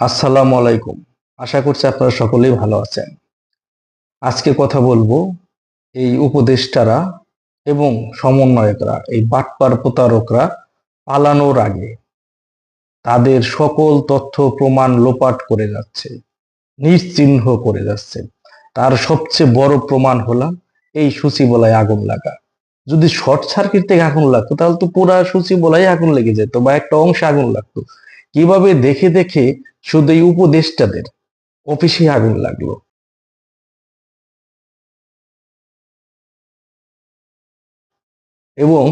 আসসালামু আলাইকুম। আশা করছি আপনারা সকলেই ভালো আছেন। আজকে কথা বলব এই উপদেষ্টারা এবং সমন্বয়করা, এই বাটপার প্রতারকরা পালানোর আগে তাদের সকল তথ্য, প্রমাণ লোপাট করে যাচ্ছে, নিশ্চিহ্ন করে যাচ্ছে। তার সবচেয়ে বড় প্রমাণ হলাম এই সূচিবলায় আগুন লাগা। যদি শর্ট সার্কিট থেকে আগুন লাগতো, তাহলে তো পুরা সূচিবলায় আগুন লেগে যেত বা একটা অংশে আগুন লাগতো। কীভাবে দেখে দেখে শুধু এই উপদেষ্টাদের অফিসে আগুন লাগল? এবং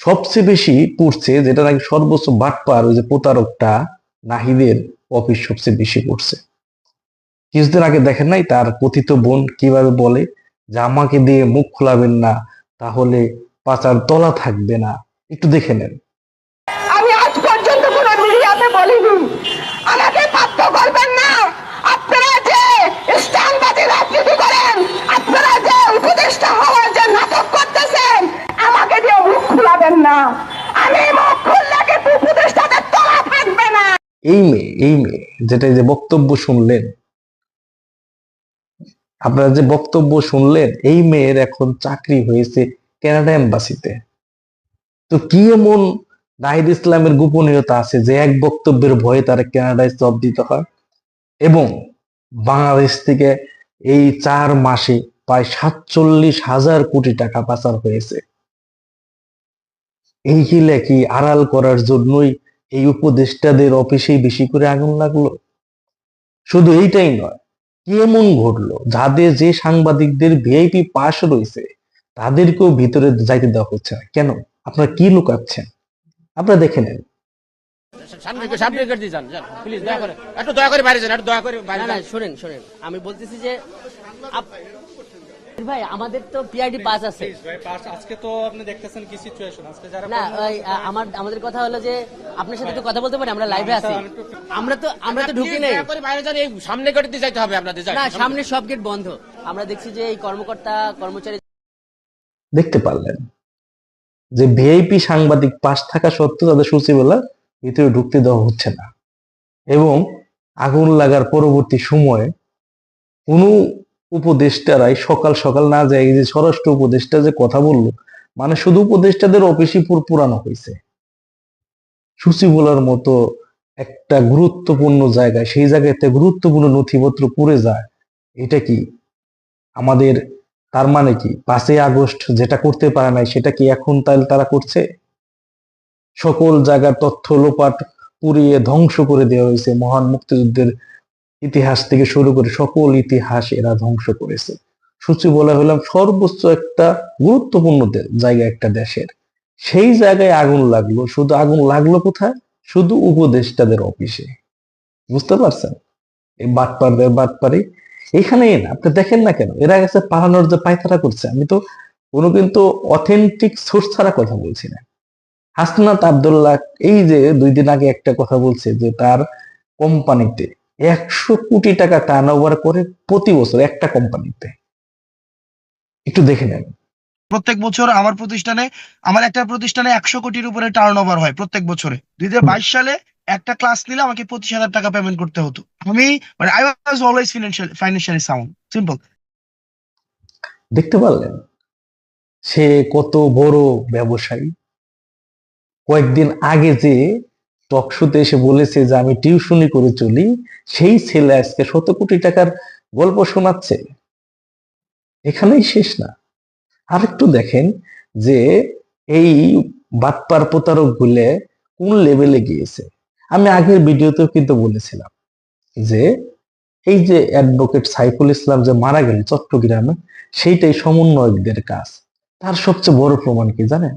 সবচেয়ে বেশি পড়ছে, যেটা নাকি সর্বোচ্চ বাটপার ওই যে প্রতারকটা নাহিদের অফিস সবচেয়ে বেশি পড়ছে। কিছুদিন আগে দেখেন নাই তার কথিত বোন কীভাবে বলে যে আমাকে দিয়ে মুখ খোলাবেন না, তাহলে পাচার তলা থাকবে না। একটু দেখে নেন আমি আজ পর্যন্ত কোন মিডিয়াতে বলিনি আমাকে পাত্র করবেন না আপনারা যে স্টানবাদী রাজনীতি করেন আপনারা যে উপদেষ্টা হওয়ার যে নাটক করতেছেন আমাকে দিয়ে খুলাবেন না। আমি মুখ খুললে কিন্তু উপদেষ্টাদের তলা থাকবে না। এই মেয়ে এই মেয়ে, যেটা যে বক্তব্য শুনলেন, আপনারা যে বক্তব্য শুনলেন, এই মেয়ের এখন চাকরি হয়েছে কানাডা এম্বাসিতে তো কি এমন নাহিদ ইসলামের গোপনীয়তা আছে যে এক বক্তব্যের ভয়ে তারা কানাডায় জব দিতে হয়? এবং বাংলাদেশ থেকে এই চার মাসে প্রায় সাতচল্লিশ হাজার কোটি টাকা পাচার হয়েছে। এই কি লেখি আড়াল করার জন্যই এই উপদেষ্টাদের অফিসেই বেশি করে আগুন লাগল? শুধু এইটাই নয় কি এমন ঘটলো? যাদের যে সাংবাদিকদের ভিআইপি পাস রয়েছে তাদেরকেও ভিতরে যাইতে দেওয়া হচ্ছে না। কেন? আপনারা কি লুকাচ্ছেন? আপনারা দেখে নেন। সামনে সামনে করে দিয়ে যান যান। প্লিজ দয়া করে। একটু দয়া করে বাইরে যান একটু দয়া করে বাইরে না না যান। শোনেন শোনেন। আমি বলতেছি যে ভাই আমাদের তো পিআইডি পাস আছে। আজকে তো আপনি দেখতেছেন কি সিচুয়েশন আজকে যারা না আমার আমাদের কথা হলো যে আপনার সাথে তো কথা বলতে পারি আমরা লাইভে আছি। আমরা তো আমরা তো ঢুকি নেই। দয়া করে বাইরে যান এই সামনে দিয়ে যাইতে হবে আপনাদের না সামনে সব গেট বন্ধ। আমরা দেখছি যে এই কর্মকর্তা কর্মচারী দেখতে পারলেন যে ভিআইপি সাংবাদিক পাশ থাকা সত্ত্বেও তাদের সূচিবেলা ভিতরে ঢুকতে দেওয়া হচ্ছে না। এবং আগুন লাগার পরবর্তী সময়ে কোনো উপদেষ্টারাই সকাল সকাল না যায় যে স্বরাষ্ট্র উপদেষ্টা যে কথা বলল মানে শুধু উপদেষ্টাদের অফিসই পুর, পুরানো হয়েছে সূচিবলার মতো একটা গুরুত্বপূর্ণ জায়গায়, সেই জায়গাতে গুরুত্বপূর্ণ নথিপত্র পুড়ে যায়, এটা কি আমাদের, তার মানে কি? পাঁচই আগস্ট যেটা করতে পারে নাই, সেটা কি এখন তাহলে তারা করছে? সকল জায়গার তথ্য লোপাট পুড়িয়ে ধ্বংস করে দেওয়া হয়েছে মহান মুক্তিযুদ্ধের ইতিহাস থেকে শুরু করে সকল ইতিহাস এরা ধ্বংস করেছে। সূচি বলা হলাম সর্বোচ্চ একটা গুরুত্বপূর্ণ জায়গা একটা দেশের। সেই জায়গায় আগুন লাগল। শুধু আগুন লাগল কোথায়? শুধু উপদেষ্টাদের অফিসে। বুঝতে পারছেন? এই বাটপারদের বাটপারি। এখানেই না, আপনি দেখেন না কেন? এরা গেছে পালানোর যে পায়তারা করছে। আমি তো কোনো কিন্তু অথেন্টিক সোর্স ছাড়া কথা বলছি না। হাসনাত আবদুল্লাহ এই যে দুই দিন আগে একটা কথা বলছে যে তার কোম্পানিতে একশো কোটি টাকা টার্ন ওভার করে প্রতি বছর একটা কোম্পানিতে একটু দেখে নেন। প্রত্যেক বছর আমার প্রতিষ্ঠানে আমার একটা প্রতিষ্ঠানে একশো কোটির উপরে টার্ন ওভার হয় প্রত্যেক বছরে। দুই হাজার বাইশ সালে একটা ক্লাস নিলে আমাকে পঁচিশ হাজার টাকা পেমেন্ট করতে হতো। আমি মানে I was always financial financially sound simple দেখতে পারলেন? সে কত বড় ব্যবসায়ী। কয়েকদিন আগে যে টকশোতে এসে বলেছে যে, আমি টিউশনি করে চলি। সেই ছেলে আজকে শত কোটি টাকার গল্প শোনাচ্ছে। এখানেই শেষ না। আরেকটু দেখেন যে, এই বাটপার প্রতারক গুলে কোন লেভেলে গিয়েছে? আমি আগের ভিডিওতেও কিন্তু বলেছিলাম যে, এই যে অ্যাডভোকেট সাইফুল ইসলাম যে মারা গেল চট্টগ্রামে, সেইটাই সমন্বয়কদের কাজ। তার সবচেয়ে বড় প্রমাণ কি জানেন?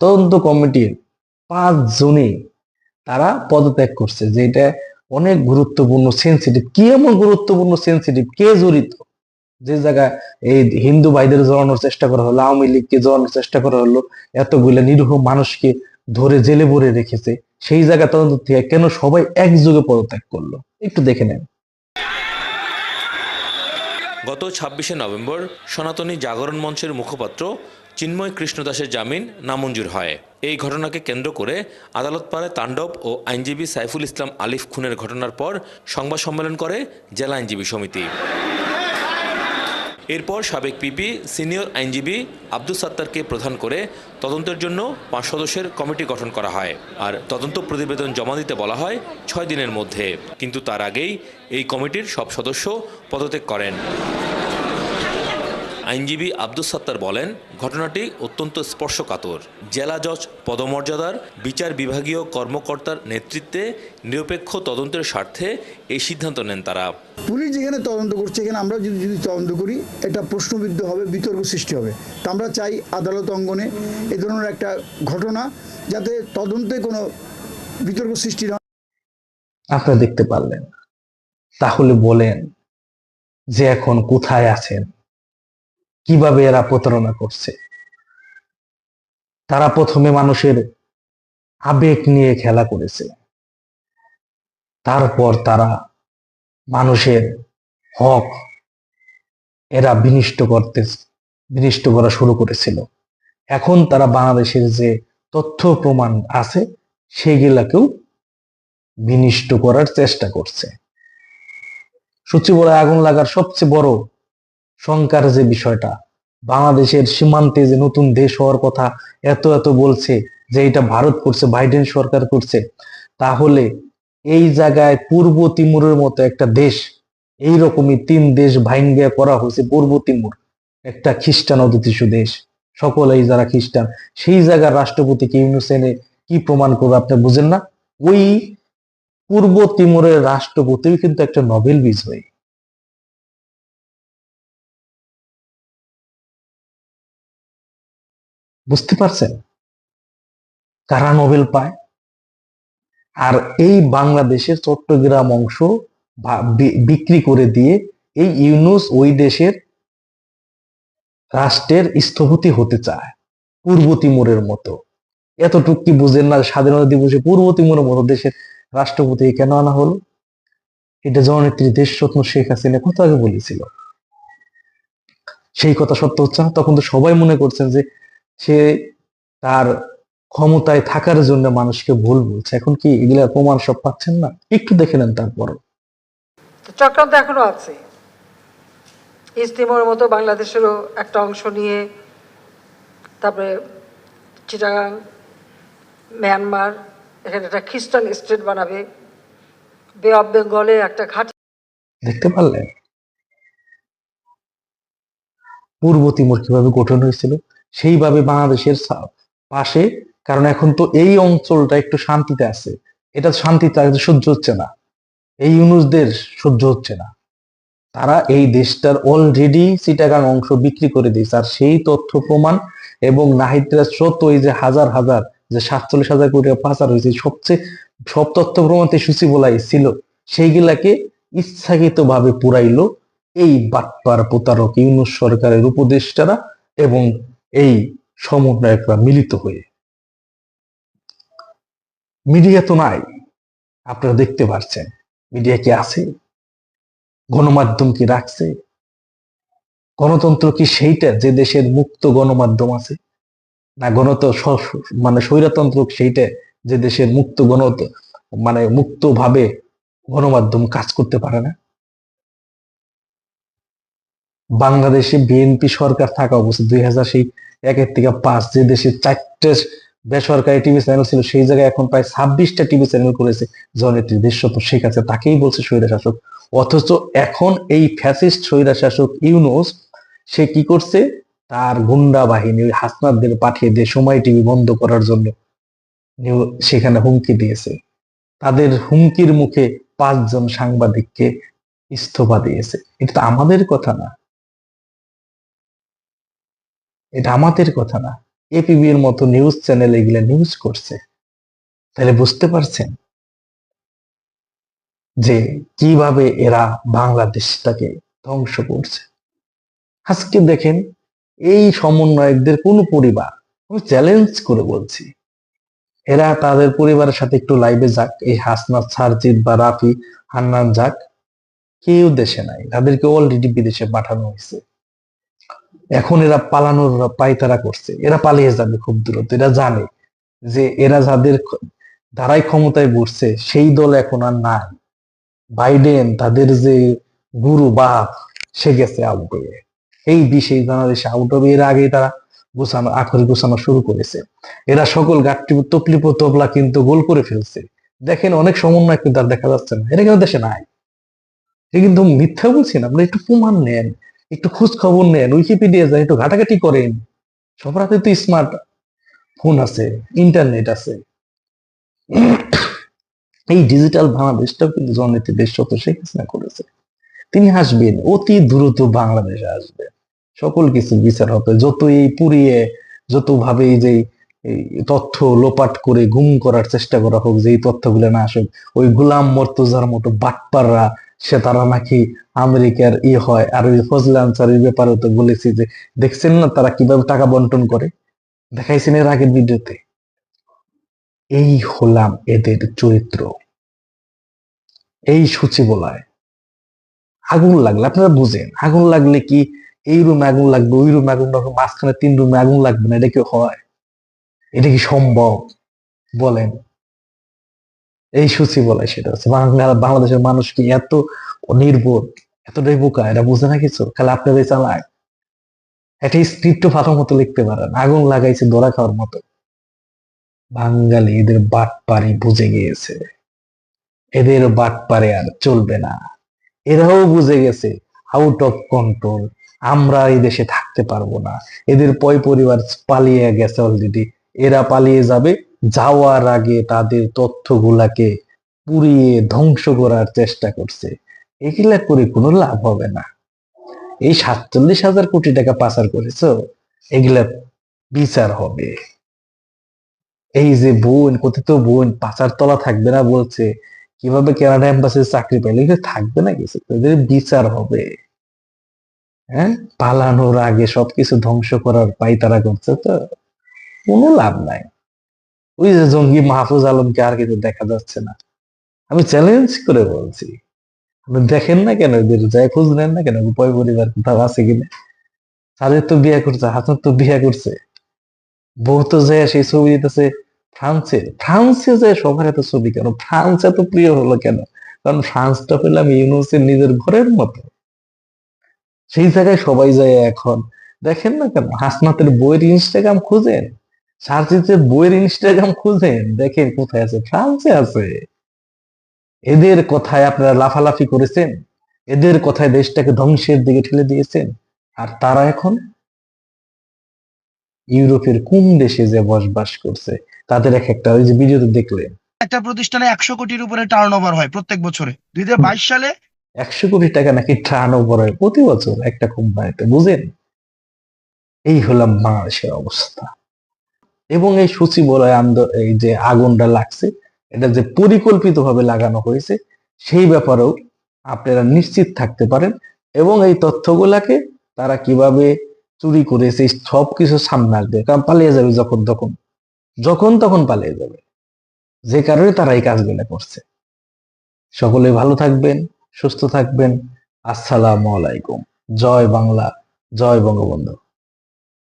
তদন্ত কমিটির পাঁচ জনই তারা পদত্যাগ করছে যে এটা অনেক গুরুত্বপূর্ণ সেন্সিটিভ কি এমন গুরুত্বপূর্ণ সেন্সিটিভ কে জড়িত? যে জায়গায় এই হিন্দু ভাইদের জড়ানোর চেষ্টা করা হলো, আওয়ামী লীগকে জড়ানোর চেষ্টা করা হলো, এতগুলো নিরীহ মানুষকে ধরে জেলে ভরে রেখেছে, সেই জায়গা তদন্ত থেকে কেন সবাই একযোগে পদত্যাগ করল? একটু দেখে নেন। গত ছাব্বিশে নভেম্বর সনাতনী জাগরণ মঞ্চের মুখপাত্র চিন্ময় কৃষ্ণদাসের জামিন নামঞ্জুর হয়। এই ঘটনাকে কেন্দ্র করে আদালত পাড়ে তাণ্ডব ও আইনজীবী সাইফুল ইসলাম আলিফ খুনের ঘটনার পর সংবাদ সম্মেলন করে জেলা আইনজীবী সমিতি। এরপর সাবেক পিপি সিনিয়র আইনজীবী আব্দুল সাত্তারকে প্রধান করে তদন্তের জন্য পাঁচ সদস্যের কমিটি গঠন করা হয়। আর তদন্ত প্রতিবেদন জমা দিতে বলা হয় ছয় দিনের মধ্যে। কিন্তু তার আগেই এই কমিটির সব সদস্য পদত্যাগ করেন। আইনজীবী আব্দুল সাত্তার বলেন ঘটনাটি অত্যন্ত স্পর্শকাতর। জেলা জজ পদমর্যাদার বিচার বিভাগীয় কর্মকর্তার নেতৃত্বে নিরপেক্ষ তদন্তের স্বার্থে এই সিদ্ধান্ত নেন তারা। পুলিশ যেখানে তদন্ত করছে এখানে আমরা যদি যদি তদন্ত করি এটা প্রশ্নবিদ্ধ হবে বিতর্ক সৃষ্টি হবে। তা আমরা চাই আদালত অঙ্গনে এ ধরনের একটা ঘটনা যাতে তদন্তে কোনো বিতর্ক সৃষ্টি না আপনারা দেখতে পারলেন। তাহলে বলেন যে এখন কোথায় আছেন? কীভাবে এরা প্রতারণা করছে? তারা প্রথমে মানুষের আবেগ নিয়ে খেলা করেছে। তারপর তারা মানুষের হক এরা বিনিষ্ট করতে, বিনিষ্ট করা শুরু করেছিল। এখন তারা বাংলাদেশের যে তথ্য প্রমাণ আছে, সেগুলাকেও বিনিষ্ট করার চেষ্টা করছে। সচিবালয়ে আগুন লাগার সবচেয়ে বড় শঙ্কার যে বিষয়টা, বাংলাদেশের সীমান্তে যে নতুন দেশ হওয়ার কথা এত এত বলছে যে এটা ভারত করছে, বাইডেন সরকার করছে, তাহলে এই জায়গায় পূর্ব তিমুরের মতো একটা দেশ এই রকমই তিন দেশ ভাঙ্গিয়া করা হয়েছে পূর্ব তিমুর, একটা খ্রিস্টান অদ্বিতীয় দেশ, সকলেই যারা খ্রিস্টান, সেই জায়গার রাষ্ট্রপতিকে ইউনুসেনে কি প্রমাণ করবে আপনি বুঝেন না? ওই পূর্ব তিমুরের রাষ্ট্রপতিও কিন্তু একটা নোবেল বিজয়ী। বুঝতে পারছেন? কারা নোবেল পায়? আর এই বাংলাদেশের চট্টগ্রাম অংশ বিক্রি করে দিয়ে এই ইউনুস ওই দেশের রাষ্ট্রের স্থপতি হতে চায়, পূর্ব তিমুরের মতো। এতটুক কি বুঝেন না, স্বাধীনতা দিবসে পূর্ব তিমুরের মতো দেশের রাষ্ট্রপতি কেন আনা হলো? এটা জননেত্রী দেশরত্ন শেখ হাসিনা কত আগে বলেছিল? সেই কথা সত্য হচ্ছে না? তখন তো সবাই মনে করছেন যে সে তার ক্ষমতায় থাকার জন্য মানুষকে ভুল বলছে। এখন কি এগুলা প্রমাণ সব পাচ্ছেন না? একটু দেখে নেন তারপর। চক্রান্ত এখনও আছে। ইস্তিমোর মতো বাংলাদেশেরও একটা অংশ নিয়ে তারপরে চিটাগাং মিয়ানমার এখানে একটা খ্রিস্টান স্টেট বানাবে। বে অফ বেঙ্গলে একটা ঘাঁটি দেখতে পারলেন? পূর্ব তিমুর কীভাবে গঠন হয়েছিল? সেইভাবে বাংলাদেশের পাশে, কারণ এখন তো এই অঞ্চলটা একটু শান্তিতে আছে। এটা শান্তিতে সহ্য হচ্ছে না। এই ইউনুসদের সহ্য হচ্ছে না। তারা এই দেশটার অলরেডি চিটাগাং অংশ বিক্রি করে দিয়েছে। আর সেই তথ্য প্রমাণ এবং নাহিদরা স্রোত ওই যে হাজার হাজার, যে সাতচল্লিশ হাজার কোটি পাচার হয়েছে, সবচেয়ে সব তথ্য প্রমাণতে সূচি বলাই ছিল। সেইগুলাকে ইচ্ছাকৃত ভাবে পুরাইলো এই বাটপার প্রতারক ইউনুস সরকারের উপদেষ্টারা এবং এই সমন্বয়করা মিলিত হয়ে। মিডিয়া তো নাই, আপনারা দেখতে পাচ্ছেন মিডিয়া কি আছে? গণমাধ্যম কি রাখছে? গণতন্ত্র কি সেইটা যে দেশের মুক্ত গণমাধ্যম আছে? না গণত মানে স্বৈরতন্ত্র সেইটা যে দেশের মুক্ত গণত মানে মুক্তভাবে গণমাধ্যম কাজ করতে পারে না? বাংলাদেশে বিএনপি সরকার থাকা অবস্থা দুই হাজার সেই একের থেকে পাঁচ যে দেশে চারটে বেসরকারি টিভি চ্যানেল ছিল, সেই জায়গায় এখন প্রায় ছাব্বিশটা টিভি চ্যানেল করেছে জনেত্রী দেশরত্ন শেখ আছে, তাকেই বলছে স্বৈরা শাসক। অথচ এখন এই ফ্যাসিস্ট স্বৈরা শাসক ইউনুস, সে কি করছে? তার গুন্ডা বাহিনী হাসনাদদের পাঠিয়ে দিয়ে সময় টিভি বন্ধ করার জন্য সেখানে হুমকি দিয়েছে। তাদের হুমকির মুখে পাঁচজন সাংবাদিককে ইস্তফা দিয়েছে। এটা তো আমাদের কথা না। এটা আমাদের কথা না। এপিবি এর মতো নিউজ চ্যানেল এগুলা নিউজ করছে। তাহলে বুঝতে পারছেন? যে কীভাবে এরা বাংলাদেশটাকে ধ্বংস করছে। আজকে দেখেন, এই সমন্বয়কদের কোন পরিবার আমি চ্যালেঞ্জ করে বলছি। এরা তাদের পরিবারের সাথে একটু লাইভে যাক, এই হাসনাত সারজিৎ বা রাফি হান্নান যাক। কেউ দেশে নাই, তাদেরকে অলরেডি বিদেশে পাঠানো হয়েছে। এখন এরা পালানোর পায়তারা করছে। এরা পালিয়ে যাবে খুব দূরত্ব এরা জানে যে এরা যাদের দ্বারাই ক্ষমতায় বসছে, সেই দল এখন আর নাই। বাইডেন তাদের যে গুরু বাপ সে গেছে আউট হয়ে এই বিশেষ বাংলাদেশে আউট হবে এর আগে তারা গোছানো, আখরি গোছানো শুরু করেছে। এরা সকল গাঠটি তকলিপ তবলা কিন্তু গোল করে ফেলছে। দেখেন অনেক সমন্বয় কিন্তু আর দেখা যাচ্ছে না এটা কিন্তু দেশে নাই। এ কিন্তু মিথ্যা বলছি না, আপনি একটু প্রমাণ নেন। একটু খোঁজ খবর নেন উইকিপিডিয়া যান একটু ঘাটাঘাটি করেন। সবার হাতে তো স্মার্ট ফোন আছে ইন্টারনেট আছে। এই ডিজিটাল বাংলাদেশটাও কিন্তু জননীতি দেশ যত শেখ হাসিনা করেছে। তিনি আসবেন অতি দ্রুত বাংলাদেশে আসবেন সকল কিছু বিচার হবে যত এই পুড়িয়ে যত ভাবে যে তথ্য লোপাট করে গুম করার চেষ্টা করা হোক যে এই তথ্যগুলো না আসুক, ওই গুলাম মর্তজার মতো বাটপাররা সে তারা নাকি আমেরিকার ইয়ে হয়। আর ওই ফজলে আনসারের ব্যাপারে তো বলেছি যে, দেখছেন না তারা কীভাবে টাকা বন্টন করে? দেখাইছেন এর আগের ভিডিওতে। এই হলাম এদের চরিত্র। এই সূচি বলায় আগুন লাগলে, আপনারা বুঝেন, আগুন লাগলে কি এই রুমে আগুন লাগবে, ওই রুমে আগুন লাগবে, মাঝখানে তিন রুমে আগুন লাগবে না? এটা কি হয়? এটা কি সম্ভব? বলেন। এই সূচি বলে সেটা হচ্ছে। বাংলা বাংলাদেশের মানুষ কি এত নির্বোধ এতটাই বোকা এরা বুঝে না কিছু? খালি আপনাদের চালায়। একটা স্ক্রিপ্ট ভালো মতো লিখতে পারেন। আগুন লাগাইছে দোরা খাওয়ার মতো। বাঙালি এদের বাট পারি বুঝে গিয়েছে। এদের বাট পারে আর চলবে না। এরাও বুঝে গেছে আউট অফ কন্ট্রোল আমরা এই দেশে থাকতে পারব না। এদের পয় পরিবার পালিয়ে গেছে অলরেডি এরা পালিয়ে যাবে যাওয়ার আগে তাদের তথ্যগুলাকে পুড়িয়ে ধ্বংস করার চেষ্টা করছে। এগুলা করে কোনো লাভ হবে না। এই সাতচল্লিশ হাজার কোটি টাকা পাচার করেছ, এগুলা বিচার হবে। এই যে বোন, কথিত বোন, পাচার তলা থাকবে না বলছে, কীভাবে কানাডা এম্বাসির চাকরি এগুলো থাকবে না কিছু? এদের বিচার হবে। হ্যাঁ? পালানোর আগে সবকিছু ধ্বংস করার পাই তারা করছে তো, কোনো লাভ নাই। ওই যে জঙ্গি মাহফুজ আলমকে আর কিছু দেখা যাচ্ছে না। আমি চ্যালেঞ্জ করে বলছি, আপনি দেখেন না কেন এদের যাই খোঁজ নেন না কেন? উপায় পরিবার কোথাও আছে কিনা? তাদের তো বিয়ে করছে, হাসান তো বিয়ে করছে। বউ তো যায় সেই ছবি দিতেছে ফ্রান্সে। ফ্রান্সে যায় সবার এত ছবি কেন? ফ্রান্স এত প্রিয় হলো কেন? কারণ ফ্রান্সটা পেলাম ইউনুসের নিজের ঘরের মতো। সেই জায়গায় সবাই যায় এখন। দেখেন না কেন? হাসনাতের বইয়ের ইনস্টাগ্রাম খুঁজেন। সার্জিতের বইয়ের ইনস্টাগ্রাম খুঁজেন দেখেন কোথায় আছে? ফ্রান্সে আছে। এদের কথায় আপনারা লাফালাফি করেছেন। এদের কথায় দেশটাকে ধ্বংসের দিকে ঠেলে দিয়েছেন। আর তারা এখন ইউরোপের কোন দেশে যে বসবাস করছে? তাদের এক একটা ওই যে ভিডিওতে দেখলেন। একটা প্রতিষ্ঠানে একশো কোটির উপরে টার্ন ওভার হয় প্রত্যেক বছরে। দুই হাজার বাইশ সালে একশো কোটি টাকা নাকি ট্রান ওভার হয় প্রতি বছর একটা কোম্পানিতে বুঝেন? এই হলাম বাংলাদেশের অবস্থা। এবং এই সূচি বলয় আন্দোলন এই যে আগুনটা লাগছে, এটা যে পরিকল্পিত ভাবে লাগানো হয়েছে, সেই ব্যাপারেও আপনারা নিশ্চিত থাকতে পারেন এবং এই তথ্যগুলাকে তারা কীভাবে চুরি করেছে সব কিছু সামনে আসবে। কারণ পালিয়ে যাবে যখন তখন যখন তখন পালিয়ে যাবে। যে কারণে তারা এই কাজগুলো করছে। সকলে ভালো থাকবেন, সুস্থ থাকবেন। আসসালামু আলাইকুম। জয় বাংলা, জয় বঙ্গবন্ধু।